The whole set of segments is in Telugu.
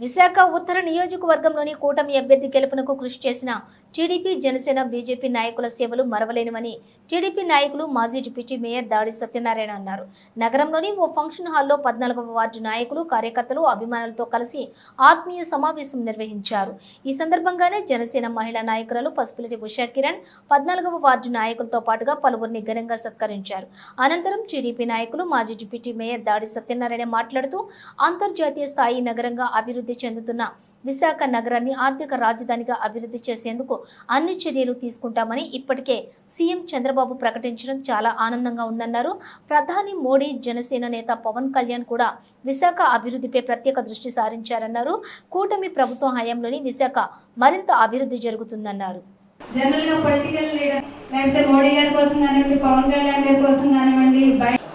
విశాఖ ఉత్తర నియోజకవర్గంలోని కూటమి అభ్యర్థి గెలుపునకు కృషి చేసిన టీడీపీ జనసేన బీజేపీ నాయకుల సేవలు మరవలేనివని టీడీపీ నాయకులు మాజీ డిప్యూటీ మేయర్ దాడి సత్యనారాయణ అన్నారు. నగరంలోని ఓ ఫంక్షన్ హాల్లో పద్నాలుగవ వార్డు నాయకులు కార్యకర్తలు అభిమానులతో కలిసి ఆత్మీయ సమావేశం నిర్వహించారు. ఈ సందర్భంగానే జనసేన మహిళా నాయకురాలు పసుపులటి ఉషా కిరణ్ పద్నాలుగవ వార్డు నాయకులతో పాటుగా పలువురిని ఘనంగా సత్కరించారు. అనంతరం టీడీపీ నాయకులు మాజీ డిప్యూటీ మేయర్ దాడి సత్యనారాయణ మాట్లాడుతూ అంతర్జాతీయ స్థాయి నగరంగా అభివృద్ధి చెందుతున్న విశాఖ నగరాన్ని ఆర్థిక రాజధానిగా అభివృద్ధి చేసేందుకు అన్ని చర్యలు తీసుకుంటామని ఇప్పటికే సీఎం చంద్రబాబు ప్రకటించడం చాలా ఆనందంగా ఉందన్నారు. ప్రధాని మోడీ జనసేన నేత పవన్ కళ్యాణ్ కూడా విశాఖ అభివృద్ధిపై ప్రత్యేక దృష్టి సారించారన్నారు. కూటమి ప్రభుత్వం హయాంలోని విశాఖ మరింత అభివృద్ధి జరుగుతుందన్నారు. జనరల్గా పొలిటికల్ లీడర్ లేకపోతే మోడీ గారి కోసం కానివ్వండి పవన్ కళ్యాణ్ గారి కోసం కానివ్వండి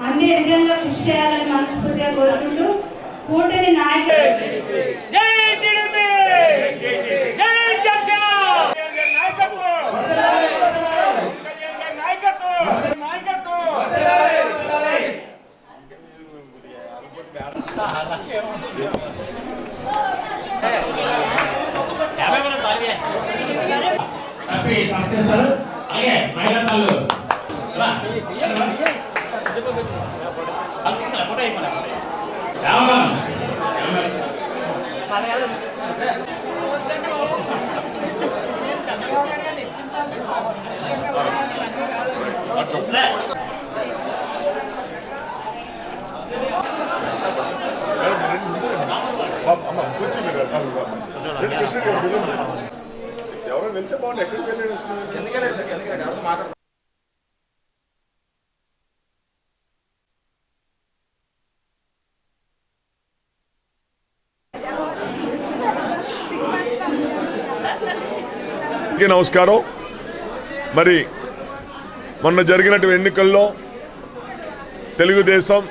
అన్ని కృషి చేయాలని మనస్ఫూర్తిగా కోరుకుంటూ కూటమి నాయకులు తప్పి సమర్థిస్తారు అలాగే మహిళా తల్లు రా. అది తీసుకురా, ఫోటో ఇవ్వమను. రామబాబు. రా. అమ్మ కూర్చుని ఎవరో వెళ్తే బాగుంది ఎక్కడికి వెళ్ళాడు అసలు? నమస్కారం. మరి మొన్న జరిగినటువంటి ఎన్నికల్లో తెలుగుదేశం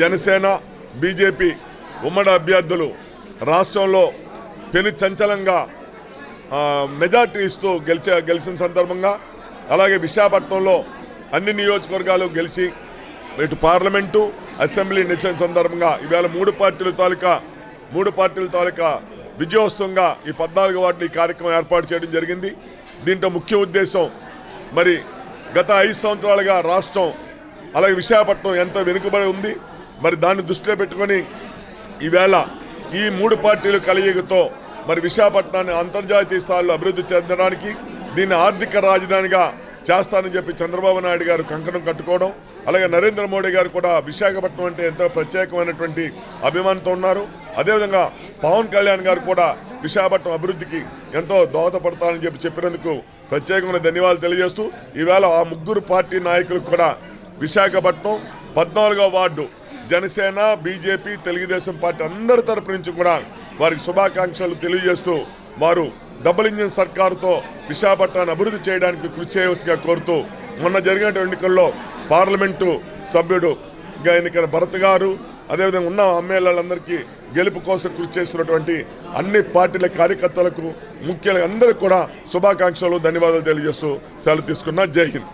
జనసేన బీజేపీ ఉమ్మడి అభ్యర్థులు రాష్ట్రంలో పెను చంచలంగా మెజార్టీస్తో గెలిచే గెలిచిన సందర్భంగా అలాగే విశాఖపట్నంలో అన్ని నియోజకవర్గాలు గెలిచి ఇటు పార్లమెంటు అసెంబ్లీ నిలిచిన సందర్భంగా ఈవేళ మూడు పార్టీల తాలూకా మూడు పార్టీల తాలూకా విజయోత్సవంగా ఈ పద్నాలుగు వార్డులు ఈ కార్యక్రమం ఏర్పాటు చేయడం జరిగింది. దీంట్లో ముఖ్య ఉద్దేశం మరి గత ఐదు సంవత్సరాలుగా రాష్ట్రం అలాగే విశాఖపట్నం ఎంతో వెనుకబడి ఉంది. మరి దాన్ని దృష్టిలో పెట్టుకొని ఈవేళ ఈ మూడు పార్టీలు కలయికతో మరి విశాఖపట్నాన్ని అంతర్జాతీయ స్థాయిలో అభివృద్ధి చెందడానికి దీన్ని ఆర్థిక రాజధానిగా చేస్తానని చెప్పి చంద్రబాబు నాయుడు గారు కంకణం కట్టుకోవడం అలాగే నరేంద్ర మోడీ గారు కూడా విశాఖపట్నం అంటే ఎంతో ప్రత్యేకమైనటువంటి అభిమానంతో ఉన్నారు. అదేవిధంగా పవన్ కళ్యాణ్ గారు కూడా విశాఖపట్నం అభివృద్ధికి ఎంతో దోహదపడతానని చెప్పి చెప్పినందుకు ప్రత్యేకమైన ధన్యవాదాలు తెలియజేస్తూ ఈవేళ ఆ ముగ్గురు పార్టీ నాయకులకు కూడా విశాఖపట్నం పద్నాలుగో ward Janasena BJP Telugu Desam party అందరి తరపు నుంచి కూడా వారికి శుభాకాంక్షలు తెలియజేస్తూ వారు డబుల్ ఇంజిన్ సర్కారుతో విశాఖపట్నాన్ని అభివృద్ధి చేయడానికి కృషి చేయవలసిగా కోరుతూ మొన్న జరిగిన ఎన్నికల్లో పార్లమెంటు సభ్యుడు ఎన్నికైన భరత్ గారు అదేవిధంగా ఉన్న ఎమ్మెల్యేలందరికీ గెలుపు కోసం కృషి చేసినటువంటి అన్ని పార్టీల కార్యకర్తలకు ముఖ్యంగా అందరికీ కూడా శుభాకాంక్షలు ధన్యవాదాలు తెలియజేస్తూ సెలవు తీసుకున్నా జై హింద్.